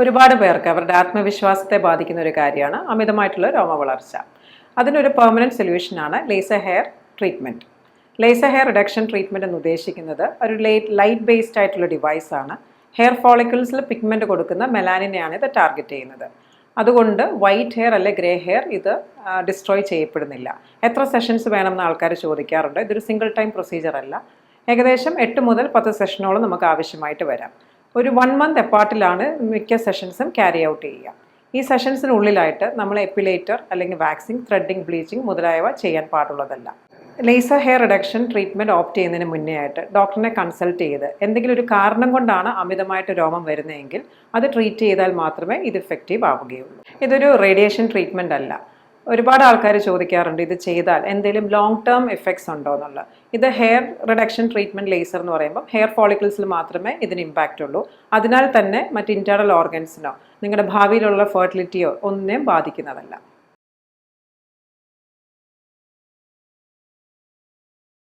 ഒരുപാട് പേർക്ക് അവരുടെ ആത്മവിശ്വാസത്തെ ബാധിക്കുന്ന ഒരു കാര്യമാണ് അമിതമായിട്ടുള്ള രോമ വളർച്ച. അതിനൊരു permanent സൊല്യൂഷനാണ് laser hair treatment laser hair reduction treatment എന്ന് ഉദ്ദേശിക്കുന്നത് ഒരു ലൈറ്റ് ലൈറ്റ് ബേസ്ഡ് ആയിട്ടുള്ള ഡിവൈസാണ് ഹെയർ ഫോളിക്കിൾസിൽ പിഗ്മെന്റ് കൊടുക്കുന്ന മെലാനിനെയാണ് ഇത് ടാർഗറ്റ് ചെയ്യുന്നത്. അതുകൊണ്ട് വൈറ്റ് ഹെയർ അല്ലെ ഗ്രേ ഹെയർ ഇത് ഡിസ്ട്രോയ് ചെയ്യപ്പെടുന്നില്ല. എത്ര സെഷൻസ് വേണമെന്ന് ആൾക്കാർ ചോദിക്കാറുണ്ട്. ഇതൊരു സിംഗിൾ ടൈം പ്രൊസീജിയർ അല്ല. ഏകദേശം എട്ട് മുതൽ പത്ത് സെഷനോളം നമുക്ക് ആവശ്യമായിട്ട് വരാം. ഒരു വൺ മന്ത് എപ്പാർട്ടിലാണ് മിക്ക സെഷൻസും ക്യാരി ഔട്ട് ചെയ്യുക. ഈ സെഷൻസിനുള്ളിലായിട്ട് നമ്മൾ എപ്പിലേറ്റർ അല്ലെങ്കിൽ വാക്സിങ് ത്രെഡിങ് ബ്ലീച്ചിങ് മുതലായവ ചെയ്യാൻ പാടുള്ളതല്ല. Laser hair reduction treatment opt ചെയ്യുന്നതിന് മുന്നേ ആയിട്ട് ഡോക്ടറിനെ കൺസൾട്ട് ചെയ്ത് എന്തെങ്കിലും ഒരു കാരണം കൊണ്ടാണ് അമിതമായിട്ട് രോമം വരുന്നതെങ്കിൽ അത് ട്രീറ്റ് ചെയ്താൽ മാത്രമേ ഇത് ഇഫക്റ്റീവ് ആവുകയുള്ളൂ. ഇതൊരു റേഡിയേഷൻ ട്രീറ്റ്മെന്റ് അല്ല. ഒരുപാട് ആൾക്കാർ ചോദിക്കാറുണ്ട് ഇത് ചെയ്താൽ എന്തെങ്കിലും ലോങ് ടേം എഫക്ട്സ് ഉണ്ടോ എന്നുള്ളത്. ഇത് ഹെയർ റിഡക്ഷൻ ട്രീറ്റ്മെന്റ് ലേസർ എന്ന് പറയുമ്പോൾ ഹെയർ ഫോളിക്കിൾസിൽ മാത്രമേ ഇതിന് ഇമ്പാക്റ്റ് ഉള്ളൂ. അതിനാൽ തന്നെ മറ്റ് ഇന്റേർണൽ ഓർഗൻസിനോ നിങ്ങളുടെ ഭാവിയിലുള്ള ഫെർട്ടിലിറ്റിയോ ഒന്നിനെയും ബാധിക്കുന്നതല്ല.